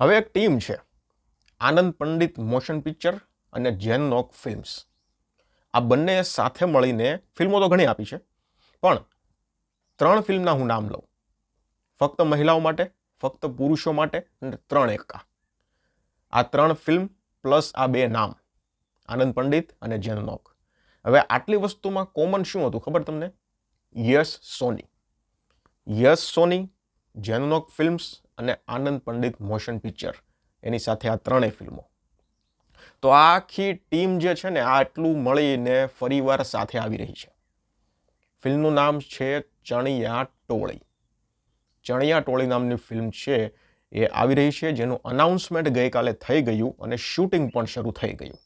હવે એક ટીમ છે. આનંદ પંડિત મોશન પિક્ચર અને જેન નોક ફિલ્મ્સ આ બંને સાથે મળીને ફિલ્મો તો ઘણી આપી છે, પણ ત્રણ ફિલ્મના હું નામ લઉં. ફક્ત મહિલાઓ માટે, ફક્ત પુરુષો માટે અને ત્રણ એકા. આ ત્રણ ફિલ્મ પ્લસ આ બે નામ, આનંદ પંડિત અને જેન નોક. હવે આટલી વસ્તુમાં કોમન શું હતું ખબર તમને? Yes Sony. યસ સોની જેનનોક ફિલ્મ્સ અને આનંદ પંડિત મોશન પિક્ચર એની સાથે આ ત્રણેય ફિલ્મો. તો આ આખી ટીમ જે છે ને, આટલું મળીને ફરીવાર સાથે આવી રહી છે. ફિલ્મનું નામ છે ચણિયા ટોળી. ચણિયા ટોળી નામની ફિલ્મ છે એ આવી રહી છે, જેનું અનાઉન્સમેન્ટ ગઈકાલે થઈ ગયું અને શૂટિંગ પણ શરૂ થઈ ગયું.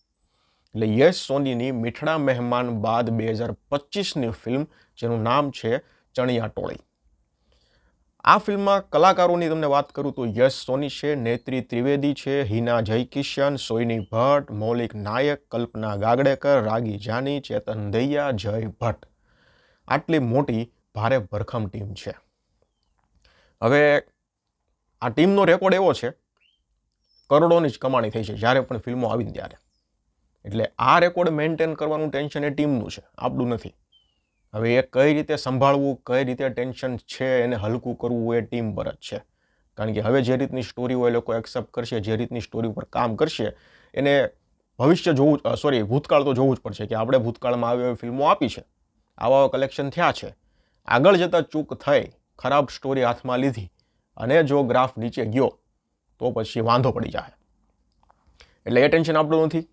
એટલે યશ સોનીની મીઠડા મહેમાન બાદ બે હજાર પચીસની ફિલ્મ, જેનું નામ છે ચણિયા ટોળી. આ ફિલ્મમાં કલાકારોની તમને વાત કરું તો યશ સોની છે, નેત્રી ત્રિવેદી છે, હિના જયકિશન, સોયની ભટ્ટ, મૌલિક નાયક, કલ્પના ગાગડેકર, રાગી જાની, ચેતન દૈયા, જય ભટ્ટ. આટલી મોટી ભારે ભરખમ ટીમ છે. હવે આ ટીમનો રેકોર્ડ એવો છે, કરોડોની જ કમાણી થઈ છે, જ્યારે પણ ફિલ્મો આવીને ત્યારે. એટલે આ રેકોર્ડ મેન્ટેન કરવાનું ટેન્શન એ ટીમનું છે આપણું નથી. હવે એ કઈ રીતે સંભાળવું, કઈ રીતે ટેન્શન છે એને હલકું કરવું એ ટીમ પર જ છે. કારણ કે હવે જે રીતની સ્ટોરી હોય એ લોકો એક્સેપ્ટ કરશે, જે રીતની સ્ટોરી ઉપર કામ કરશે, એને ભવિષ્ય જોવું સોરી ભૂતકાળ તો જોવું જ પડશે કે આપણે ભૂતકાળમાં આવી એવી ફિલ્મો આપી છે. આવા આવા કલેક્શન થયા છે. આગળ જતાં ચૂક થઈ, ખરાબ સ્ટોરી હાથમાં લીધી અને જો ગ્રાફ નીચે ગયો, તો પછી વાંધો પડી જાય એટલે એ ટેન્શન આપણું નથી.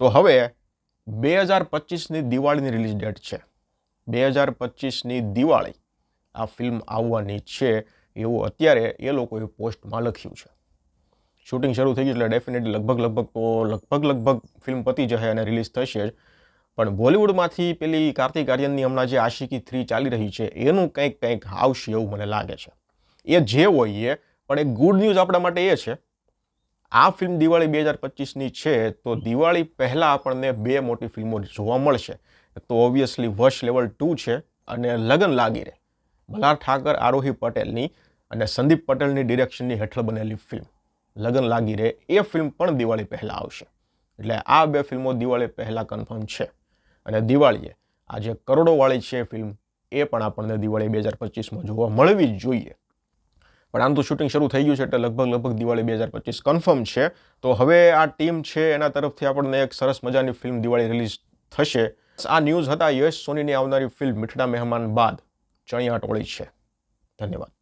તો હવે બે હજાર પચીસની દિવાળીની રિલીઝ ડેટ છે. બે હજાર પચીસની દિવાળી આ ફિલ્મ આવવાની છે એવું અત્યારે એ લોકોએ પોસ્ટમાં લખ્યું છે. શૂટિંગ શરૂ થઈ ગયું એટલે ડેફિનેટલી લગભગ લગભગ તો લગભગ લગભગ ફિલ્મ પતી જશે અને રિલીઝ થશે જ. પણ બોલિવૂડમાંથી પેલી કાર્તિક આર્યનની હમણાં જે આશિકી થ્રી ચાલી રહી છે એનું કંઈક કંઈક આવશે એવું મને લાગે છે. એ જે હોય એ, પણ એક ગુડ ન્યૂઝ આપણા માટે એ છે આ ફિલ્મ દિવાળી બે હજાર પચીસની છે, તો દિવાળી પહેલાં આપણને બે મોટી ફિલ્મો જોવા મળશે. તો ઓબ્વિયસલી વશ લેવલ ટુ છે અને લગન લાગી રહે. મલ્હાર ઠાકર, આરોહી પટેલની અને સંદીપ પટેલની ડિરેક્શનની હેઠળ બનેલી ફિલ્મ લગન લાગી રહે. એ ફિલ્મ પણ દિવાળી પહેલાં આવશે. એટલે આ બે ફિલ્મો દિવાળી પહેલાં કન્ફર્મ છે. અને દિવાળીએ આ જે કરોડોવાળી છે ફિલ્મ, એ પણ આપણને દિવાળી બે હજાર પચીસમાં જોવા મળવી જ જોઈએ. પણ આમ તો શૂટિંગ શરૂ થઈ ગયું છે એટલે લગભગ લગભગ દિવાળી બે હજાર પચીસ કન્ફર્મ છે. તો હવે આ ટીમ છે એના તરફથી આપણને એક સરસ મજાની ફિલ્મ દિવાળી રિલીઝ થશે. આ ન્યૂઝ હતા યશ સોનીની આવનારી ફિલ્મ મીઠડા મહેમાન બાદ ચણિયા ટોળી છે. ધન્યવાદ.